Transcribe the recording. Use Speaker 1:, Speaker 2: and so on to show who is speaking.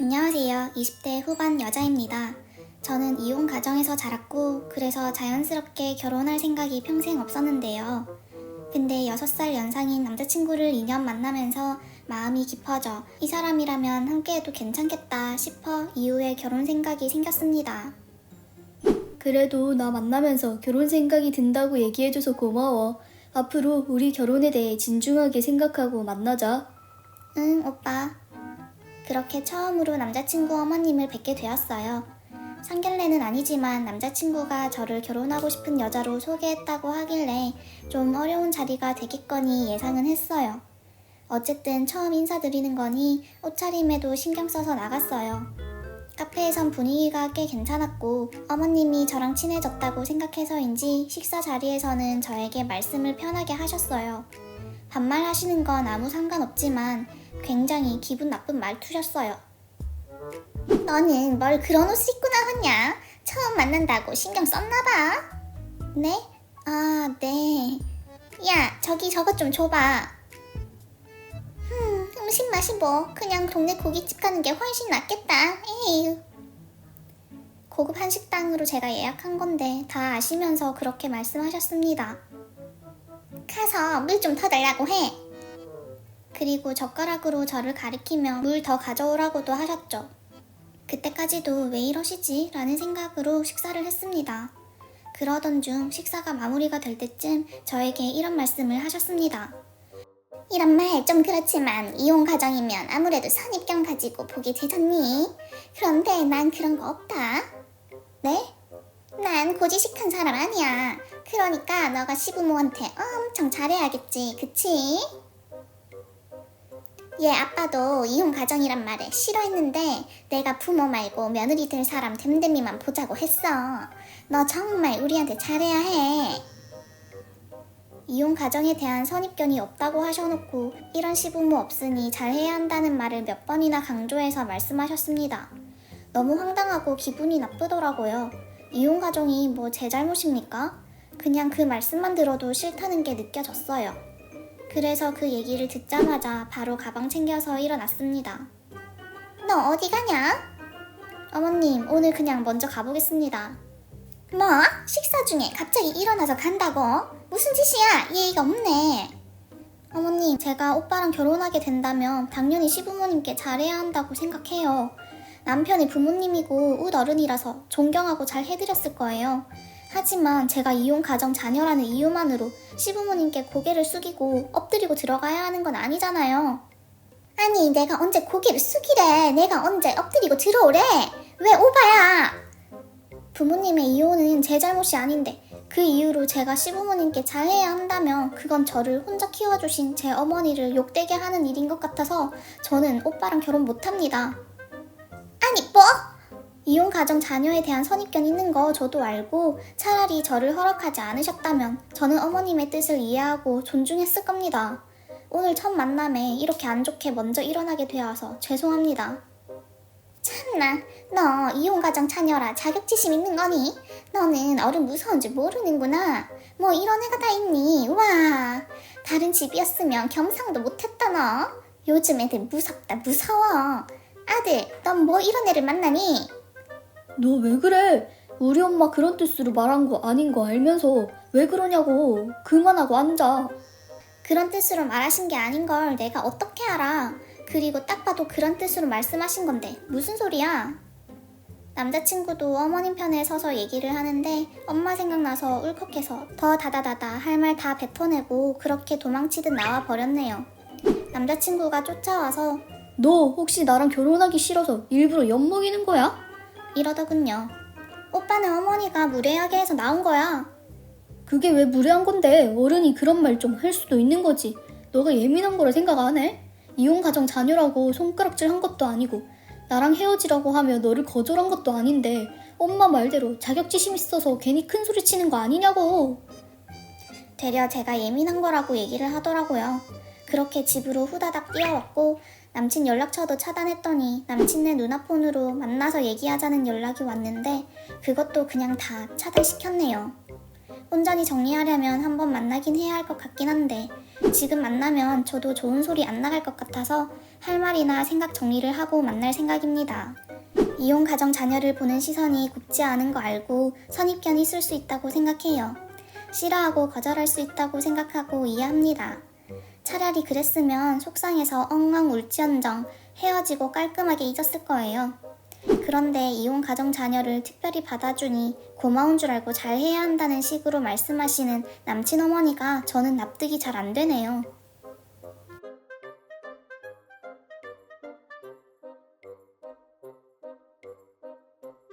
Speaker 1: 안녕하세요. 20대 후반 여자입니다. 저는 이혼 가정에서 자랐고, 그래서 자연스럽게 결혼할 생각이 평생 없었는데요. 근데 6살 연상인 남자친구를 2년 만나면서 마음이 깊어져 이 사람이라면 함께해도 괜찮겠다 싶어 이후에 결혼 생각이 생겼습니다.
Speaker 2: 그래도 나 만나면서 결혼 생각이 든다고 얘기해줘서 고마워. 앞으로 우리 결혼에 대해 진중하게 생각하고 만나자.
Speaker 1: 응, 오빠. 그렇게 처음으로 남자친구 어머님을 뵙게 되었어요. 상견례는 아니지만 남자친구가 저를 결혼하고 싶은 여자로 소개했다고 하길래 좀 어려운 자리가 되겠거니 예상은 했어요. 어쨌든 처음 인사드리는 거니 옷차림에도 신경 써서 나갔어요. 카페에선 분위기가 꽤 괜찮았고 어머님이 저랑 친해졌다고 생각해서인지 식사 자리에서는 저에게 말씀을 편하게 하셨어요. 반말하시는 건 아무 상관없지만 굉장히 기분 나쁜 말투셨어요. 너는 뭘 그런 옷을 입고 나왔냐? 처음 만난다고 신경 썼나봐. 네? 아, 네. 야, 저기 저것 좀 줘봐. 흠, 음식 맛이 뭐 그냥 동네 고깃집 가는 게 훨씬 낫겠다. 에휴. 고급 한식당으로 제가 예약한 건데 다 아시면서 그렇게 말씀하셨습니다. 가서 물좀더 달라고 해. 그리고 젓가락으로 저를 가리키며 물 더 가져오라고도 하셨죠. 그때까지도 왜 이러시지? 라는 생각으로 식사를 했습니다. 그러던 중 식사가 마무리가 될 때쯤 저에게 이런 말씀을 하셨습니다. 이런 말 좀 그렇지만 이혼 가정이면 아무래도 선입견 가지고 보기 되잖니? 그런데 난 그런 거 없다. 네? 난 고지식한 사람 아니야. 그러니까 너가 시부모한테 엄청 잘해야겠지, 그치? 얘 아빠도 이혼 가정이란 말을 싫어했는데 내가 부모 말고 며느리 될 사람 됨됨이만 보자고 했어. 너 정말 우리한테 잘해야 해. 이혼 가정에 대한 선입견이 없다고 하셔놓고 이런 시부모 없으니 잘해야 한다는 말을 몇 번이나 강조해서 말씀하셨습니다. 너무 황당하고 기분이 나쁘더라고요. 이혼 가정이 뭐 제 잘못입니까? 그냥 그 말씀만 들어도 싫다는 게 느껴졌어요. 그래서 그 얘기를 듣자마자 바로 가방 챙겨서 일어났습니다. 너 어디 가냐? 어머님, 오늘 그냥 먼저 가보겠습니다. 뭐? 식사 중에 갑자기 일어나서 간다고? 무슨 짓이야? 예의가 없네. 어머님, 제가 오빠랑 결혼하게 된다면 당연히 시부모님께 잘해야 한다고 생각해요. 남편이 부모님이고 웃 어른이라서 존경하고 잘 해드렸을 거예요. 하지만 제가 이혼 가정 자녀라는 이유만으로 시부모님께 고개를 숙이고 엎드리고 들어가야 하는 건 아니잖아요. 아니, 내가 언제 고개를 숙이래? 내가 언제 엎드리고 들어오래? 왜 오바야? 부모님의 이혼은 제 잘못이 아닌데 그 이유로 제가 시부모님께 잘해야 한다면 그건 저를 혼자 키워주신 제 어머니를 욕되게 하는 일인 것 같아서 저는 오빠랑 결혼 못합니다. 이혼 가정 자녀에 대한 선입견 있는 거 저도 알고 차라리 저를 허락하지 않으셨다면 저는 어머님의 뜻을 이해하고 존중했을 겁니다. 오늘 첫 만남에 이렇게 안 좋게 먼저 일어나게 되어서 죄송합니다. 참나, 너 이혼 가정 자녀라 자격지심 있는 거니? 너는 어른 무서운 줄 모르는구나. 뭐 이런 애가 다 있니? 와, 다른 집이었으면 겸상도 못했다 너. 요즘 애들 무섭다 무서워. 아들, 넌 뭐 이런 애를 만나니?
Speaker 2: 너 왜 그래? 우리 엄마 그런 뜻으로 말한 거 아닌 거 알면서 왜 그러냐고. 그만하고 앉아.
Speaker 1: 그런 뜻으로 말하신 게 아닌 걸 내가 어떻게 알아? 그리고 딱 봐도 그런 뜻으로 말씀하신 건데 무슨 소리야? 남자친구도 어머님 편에 서서 얘기를 하는데 엄마 생각나서 울컥해서 더 다다다다 할 말 다 뱉어내고 그렇게 도망치듯 나와 버렸네요. 남자친구가 쫓아와서
Speaker 2: 너 혹시 나랑 결혼하기 싫어서 일부러 엿먹이는 거야?
Speaker 1: 이러더군요. 오빠는 어머니가 무례하게 해서 나온 거야.
Speaker 2: 그게 왜 무례한 건데 어른이 그런 말 좀 할 수도 있는 거지. 너가 예민한 거라 생각 안 해? 이혼 가정 자녀라고 손가락질 한 것도 아니고 나랑 헤어지라고 하며 너를 거절한 것도 아닌데 엄마 말대로 자격지심 있어서 괜히 큰 소리 치는 거 아니냐고.
Speaker 1: 되려 제가 예민한 거라고 얘기를 하더라고요. 그렇게 집으로 후다닥 뛰어왔고 남친 연락처도 차단했더니 남친네 누나폰으로 만나서 얘기하자는 연락이 왔는데 그것도 그냥 다 차단시켰네요. 온전히 정리하려면 한번 만나긴 해야 할 것 같긴 한데 지금 만나면 저도 좋은 소리 안 나갈 것 같아서 할 말이나 생각 정리를 하고 만날 생각입니다. 이혼 가정 자녀를 보는 시선이 곱지 않은 거 알고 선입견이 있을 수 있다고 생각해요. 싫어하고 거절할 수 있다고 생각하고 이해합니다. 차라리 그랬으면 속상해서 엉엉 울지언정 헤어지고 깔끔하게 잊었을 거예요. 그런데 이혼 가정 자녀를 특별히 받아주니 고마운 줄 알고 잘 해야 한다는 식으로 말씀하시는 남친 어머니가 저는 납득이 잘 안 되네요.